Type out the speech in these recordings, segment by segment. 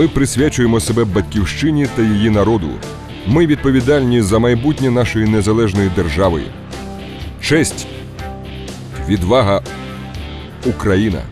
Ми присвячуємо себе батьківщині та її народу. Ми відповідальні за майбутнє нашої незалежної держави. Честь, відвага, Україна.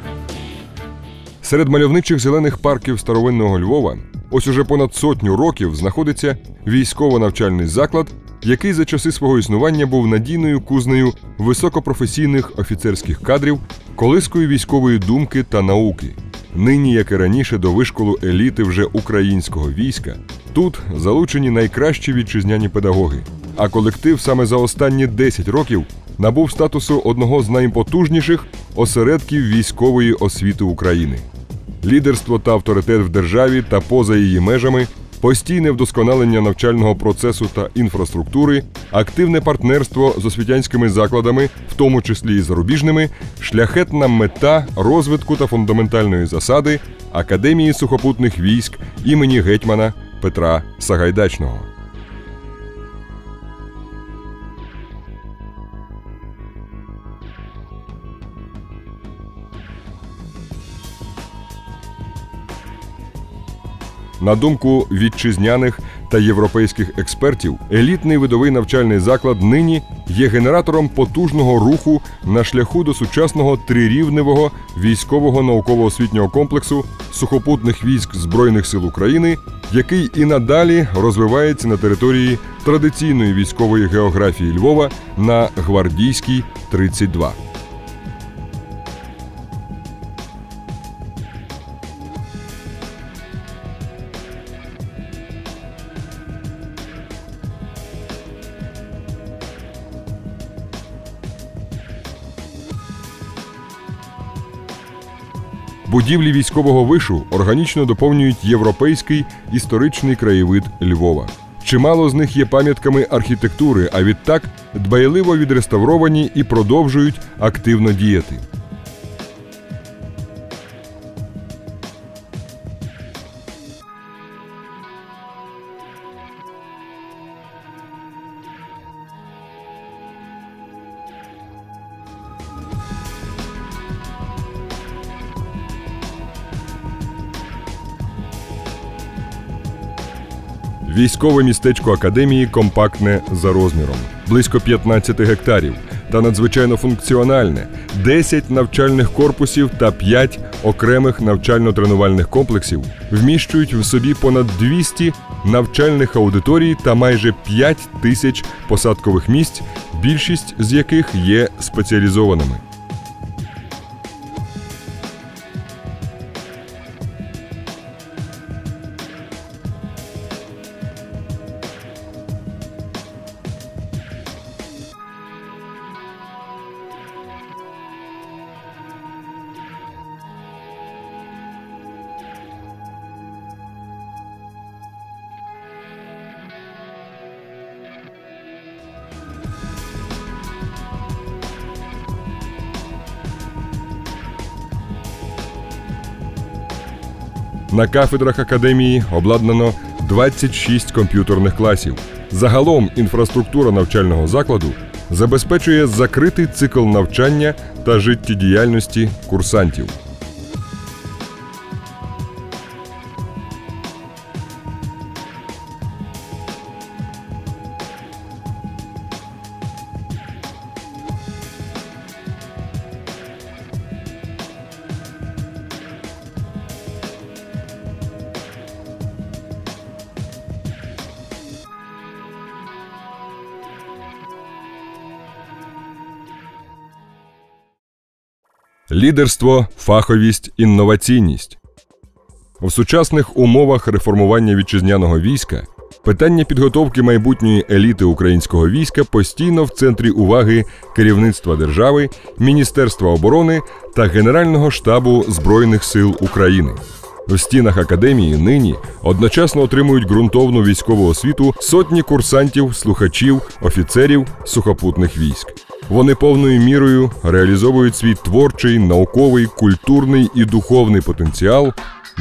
Серед мальовничих зелених парків старовинного Львова ось уже понад сотню років знаходиться військово-навчальний заклад, який за часи свого існування був надійною кузнею високопрофесійних офіцерських кадрів, колискою військової думки та науки. Нині, як і раніше, до вишколу еліти вже українського війська, тут залучені найкращі вітчизняні педагоги. А колектив саме за останні 10 років набув статусу одного з найпотужніших осередків військової освіти України. Лідерство та авторитет в державі та поза її межами, постійне вдосконалення навчального процесу та інфраструктури, активне партнерство з освітянськими закладами, в тому числі і зарубіжними, шляхетна мета розвитку та фундаментальної засади Академії сухопутних військ імені гетьмана Петра Сагайдачного. На думку вітчизняних та європейських експертів, елітний видовий навчальний заклад нині є генератором потужного руху на шляху до сучасного трирівневого військового науково-освітнього комплексу сухопутних військ Збройних сил України, який і надалі розвивається на території традиційної військової географії Львова на Гвардійській 32. Будівлі військового вишу органічно доповнюють європейський історичний краєвид Львова. Чимало з них є пам'ятками архітектури, а відтак дбайливо відреставровані і продовжують активно діяти. Військове містечко академії компактне за розміром, близько 15 гектарів, та надзвичайно функціональне: 10 навчальних корпусів та 5 окремих навчально-тренувальних комплексів вміщують в собі понад 200 навчальних аудиторій та майже 5 тисяч посадкових місць, більшість з яких є спеціалізованими. На кафедрах академії обладнано 26 комп'ютерних класів. Загалом інфраструктура навчального закладу забезпечує закритий цикл навчання та життєдіяльності курсантів. Лідерство, фаховість, інноваційність. В сучасних умовах реформування вітчизняного війська питання підготовки майбутньої еліти українського війська постійно в центрі уваги керівництва держави, Міністерства оборони та Генерального штабу Збройних сил України. В стінах академії нині одночасно отримують ґрунтовну військову освіту сотні курсантів, слухачів, офіцерів сухопутних військ. Вони повною мірою реалізовують свій творчий, науковий, культурний і духовний потенціал,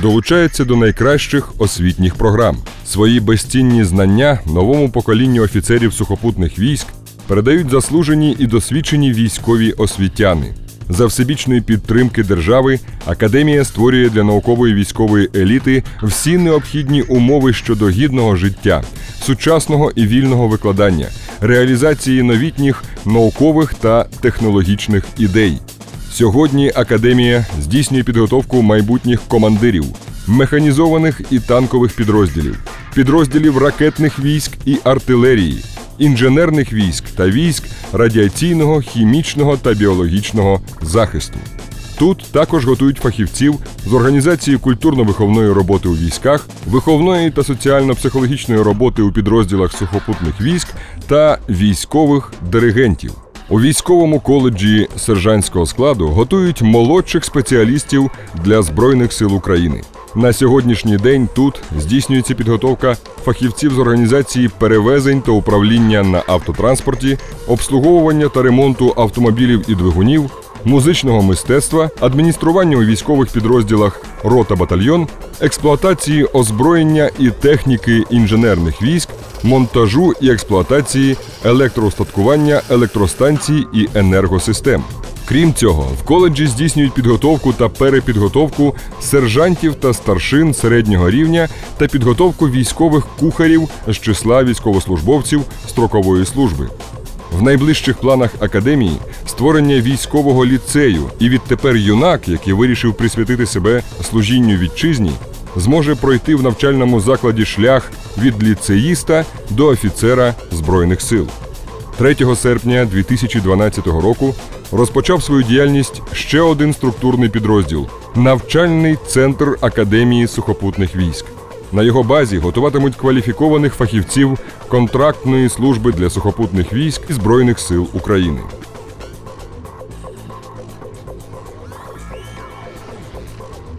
долучаються до найкращих освітніх програм. Свої безцінні знання новому поколінню офіцерів сухопутних військ передають заслужені і досвідчені військові освітяни. За всебічної підтримки держави академія створює для наукової військової еліти всі необхідні умови щодо гідного життя, сучасного і вільного викладання, реалізації новітніх наукових та технологічних ідей. Сьогодні академія здійснює підготовку майбутніх командирів, механізованих і танкових підрозділів, підрозділів ракетних військ і артилерії, інженерних військ та військ радіаційного, хімічного та біологічного захисту. Тут також готують фахівців з організації культурно-виховної роботи у військах, виховної та соціально-психологічної роботи у підрозділах сухопутних військ та військових диригентів. У військовому коледжі сержантського складу готують молодших спеціалістів для Збройних сил України. На сьогоднішній день тут здійснюється підготовка фахівців з організації перевезень та управління на автотранспорті, обслуговування та ремонту автомобілів і двигунів, музичного мистецтва, адміністрування у військових підрозділах рота батальйон, експлуатації озброєння і техніки інженерних військ, монтажу і експлуатації електроустаткування електростанцій і енергосистем. Крім цього, в коледжі здійснюють підготовку та перепідготовку сержантів та старшин середнього рівня та підготовку військових кухарів з числа військовослужбовців строкової служби. В найближчих планах академії створення військового ліцею, і відтепер юнак, який вирішив присвятити себе служінню вітчизні, зможе пройти в навчальному закладі шлях від ліцеїста до офіцера Збройних сил. 3 серпня 2012 року розпочав свою діяльність ще один структурний підрозділ навчальний центр Академії сухопутних військ. На його базі готуватимуть кваліфікованих фахівців контрактної служби для сухопутних військ і Збройних сил України.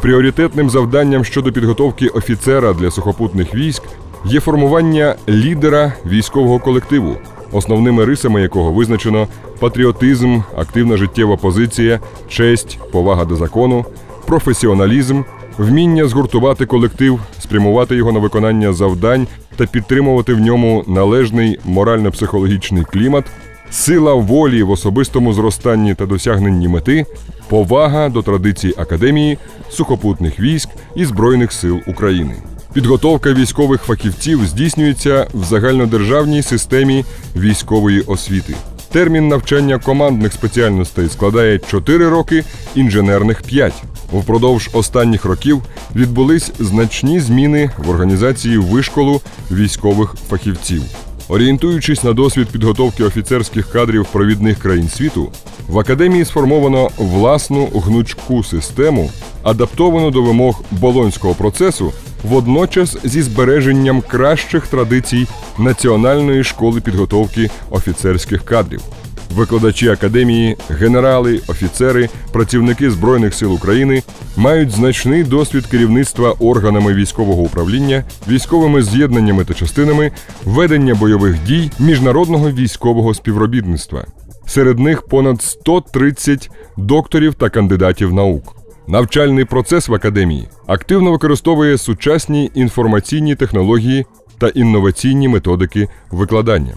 Пріоритетним завданням щодо підготовки офіцера для сухопутних військ є формування лідера військового колективу, основними рисами якого визначено патріотизм, активна життєва позиція, честь, повага до закону, професіоналізм, вміння згуртувати колектив, спрямувати його на виконання завдань та підтримувати в ньому належний морально-психологічний клімат, сила волі в особистому зростанні та досягненні мети, повага до традицій академії, сухопутних військ і Збройних сил України. Підготовка військових фахівців здійснюється в загальнодержавній системі військової освіти. Термін навчання командних спеціальностей складає 4 роки, інженерних 5. Впродовж останніх років відбулись значні зміни в організації вишколу військових фахівців. Орієнтуючись на досвід підготовки офіцерських кадрів провідних країн світу, в академії сформовано власну гнучку систему, адаптовану до вимог болонського процесу, водночас зі збереженням кращих традицій Національної школи підготовки офіцерських кадрів. Викладачі академії, генерали, офіцери, працівники Збройних сил України мають значний досвід керівництва органами військового управління, військовими з'єднаннями та частинами, ведення бойових дій, міжнародного військового співробітництва. Серед них понад 130 докторів та кандидатів наук. Навчальний процес в академії активно використовує сучасні інформаційні технології та інноваційні методики викладання.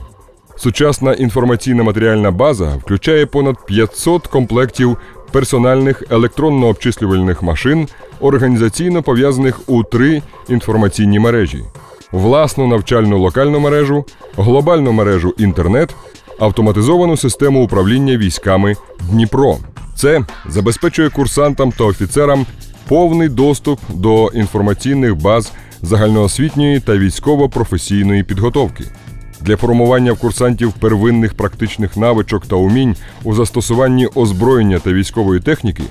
Сучасна інформаційна матеріальна база включає понад 500 комплектів персональних електронно-обчислювальних машин, організаційно пов'язаних у три інформаційні мережі: власну навчальну локальну мережу, глобальну мережу інтернет, автоматизовану систему управління військами Дніпро. Це забезпечує курсантам та офіцерам повний доступ до інформаційних баз загальноосвітньої та військово-професійної підготовки. Для формування в курсантів первинних практичних навичок та умінь у застосуванні озброєння та військової техніки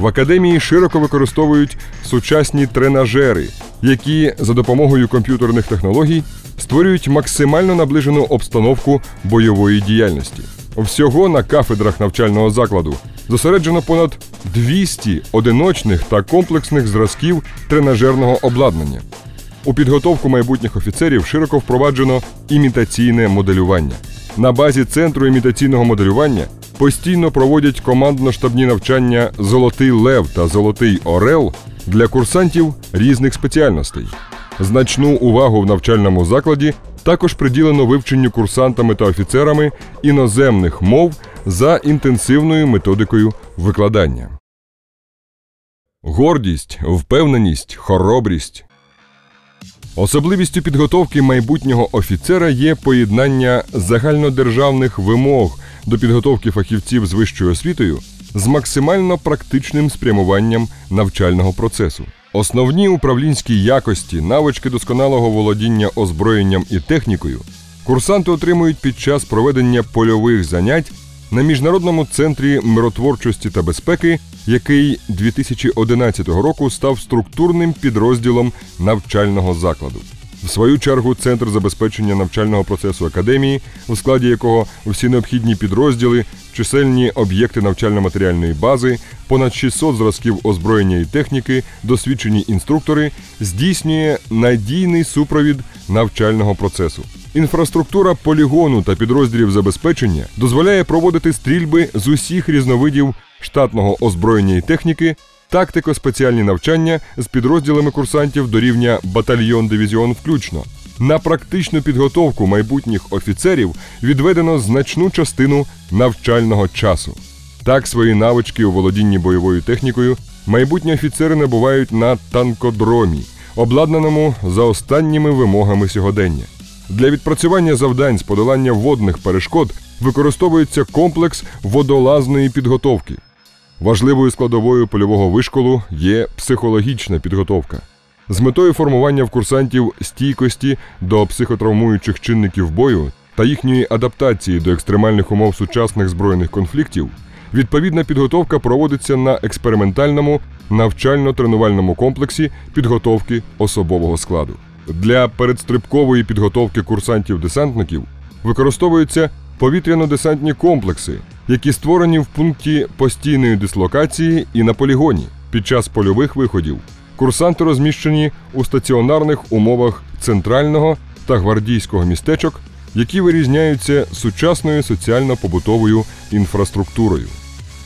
в академії широко використовують сучасні тренажери, які за допомогою комп'ютерних технологій створюють максимально наближену обстановку бойової діяльності. Всього на кафедрах навчального закладу зосереджено понад 200 одиночних та комплексних зразків тренажерного обладнання. У підготовку майбутніх офіцерів широко впроваджено імітаційне моделювання. На базі центру імітаційного моделювання постійно проводять командно-штабні навчання Золотий Лев та Золотий Орел для курсантів різних спеціальностей. Значну увагу в навчальному закладі Також приділено вивченню курсантами та офіцерами іноземних мов за інтенсивною методикою викладання. Гордість, впевненість, хоробрість. Особливістю підготовки майбутнього офіцера є поєднання загальнодержавних вимог до підготовки фахівців з вищою освітою з максимально практичним спрямуванням навчального процесу. Основні управлінські якості, навички досконалого володіння озброєнням і технікою курсанти отримують під час проведення польових занять на міжнародному центрі миротворчості та безпеки, який 2011 року став структурним підрозділом навчального закладу. В свою чергу Центр забезпечення навчального процесу академії, у складі якого всі необхідні підрозділи, чисельні об'єкти навчально-матеріальної бази, понад 600 зразків озброєння і техніки, досвідчені інструктори, здійснює надійний супровід навчального процесу. Інфраструктура полігону та підрозділів забезпечення дозволяє проводити стрільби з усіх різновидів штатного озброєння і техніки, тактико-спеціальні навчання з підрозділами курсантів до рівня батальйон-дивізіон включно. На практичну підготовку майбутніх офіцерів відведено значну частину навчального часу. Так, свої навички у володінні бойовою технікою майбутні офіцери набувають на танкодромі, обладнаному за останніми вимогами сьогодення. Для відпрацювання завдань з подолання водних перешкод використовується комплекс водолазної підготовки. Важливою складовою польового вишколу є психологічна підготовка. З метою формування в курсантів стійкості до психотравмуючих чинників бою та їхньої адаптації до екстремальних умов сучасних збройних конфліктів, відповідна підготовка проводиться на експериментальному навчально-тренувальному комплексі підготовки особового складу. Для передстрибкової підготовки курсантів-десантників використовуються повітряно-десантні комплекси, які створені в пункті постійної дислокації і на полігоні. Під час польових виходів курсанти розміщені у стаціонарних умовах центрального та гвардійського містечок, які вирізняються сучасною соціально-побутовою інфраструктурою.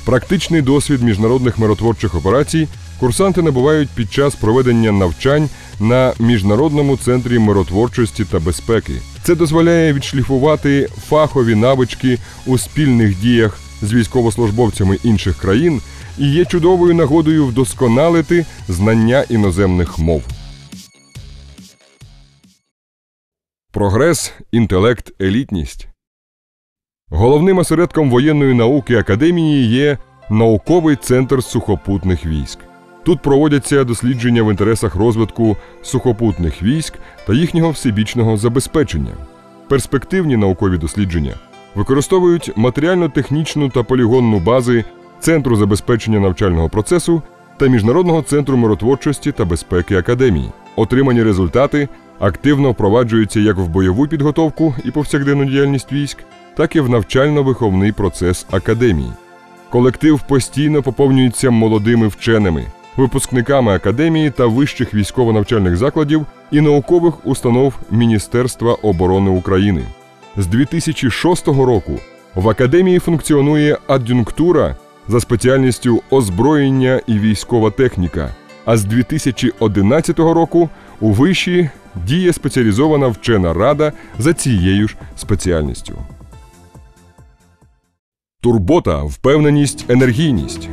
Практичний досвід міжнародних миротворчих операцій курсанти набувають під час проведення навчань на міжнародному центрі миротворчості та безпеки. Це дозволяє відшліфувати фахові навички у спільних діях з військовослужбовцями інших країн і є чудовою нагодою вдосконалити знання іноземних мов. Прогрес, інтелект, елітність. Головним осередком воєнної науки академії є науковий центр сухопутних військ. Тут проводяться дослідження в інтересах розвитку сухопутних військ та їхнього всебічного забезпечення. Перспективні наукові дослідження використовують матеріально-технічну та полігонну бази Центру забезпечення навчального процесу та Міжнародного центру миротворчості та безпеки академії. Отримані результати активно впроваджуються як в бойову підготовку і повсякденну діяльність військ, так і в навчально-виховний процес академії. Колектив постійно поповнюється молодими вченими випускниками академії та вищих військово-навчальних закладів і наукових установ Міністерства оборони України. З 2006 року в академії функціонує ад'юнктура за спеціальністю озброєння і військова техніка. А з 2011 року у виші діє спеціалізована вчена рада за цією ж спеціальністю. Турбота, впевненість, енергійність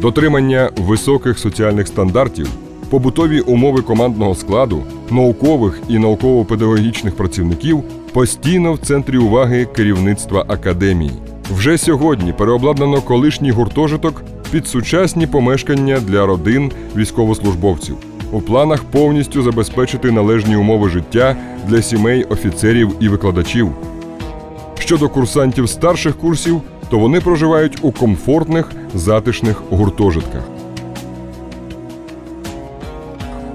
дотримання високих соціальних стандартів, побутові умови командного складу, наукових і науково-педагогічних працівників постійно в центрі уваги керівництва академії. Вже сьогодні переобладнано колишній гуртожиток під сучасні помешкання для родин військовослужбовців. У планах повністю забезпечити належні умови життя для сімей офіцерів і викладачів. Щодо курсантів старших курсів, то вони проживають у комфортних затишних гуртожитках.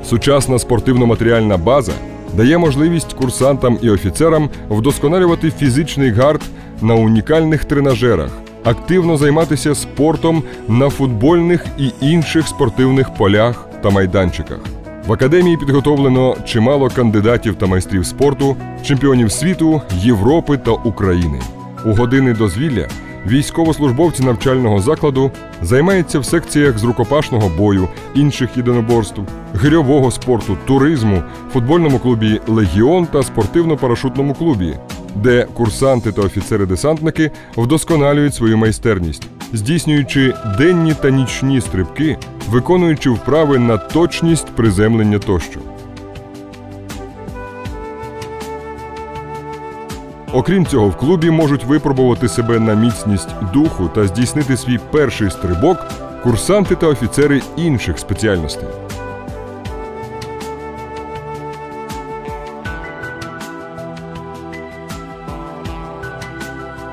Сучасна спортивно-матеріальна база дає можливість курсантам і офіцерам вдосконалювати фізичний гард на унікальних тренажерах, активно займатися спортом на футбольних і інших спортивних полях та майданчиках. В академії підготовлено чимало кандидатів та майстрів спорту, чемпіонів світу, Європи та України. У години дозвілля військовослужбовці навчального закладу займаються в секціях з рукопашного бою, інших єдиноборств, гирьового спорту, туризму, футбольному клубі Легіон та спортивно-парашутному клубі, де курсанти та офіцери-десантники вдосконалюють свою майстерність, здійснюючи денні та нічні стрибки, виконуючи вправи на точність приземлення тощо. Окрім цього, в клубі можуть випробувати себе на міцність духу та здійснити свій перший стрибок курсанти та офіцери інших спеціальностей.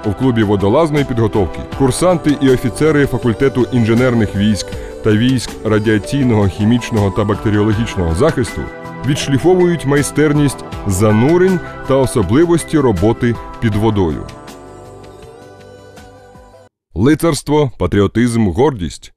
У клубі водолазної підготовки курсанти і офіцери факультету інженерних військ та військ радіаційного, хімічного та бактеріологічного захисту відшліфовують майстерність занурень та особливості роботи під водою. Лицарство, патріотизм, гордість.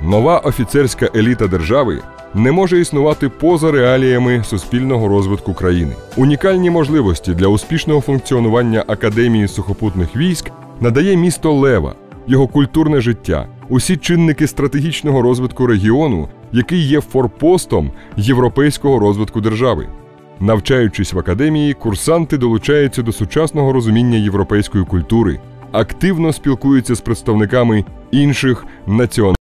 Нова офіцерська еліта держави не може існувати поза реаліями суспільного розвитку країни. Унікальні можливості для успішного функціонування Академії сухопутних військ надає місто Лева, його культурне життя, усі чинники стратегічного розвитку регіону, який є форпостом європейського розвитку держави. Навчаючись в академії, курсанти долучаються до сучасного розуміння європейської культури, активно спілкуються з представниками інших національних.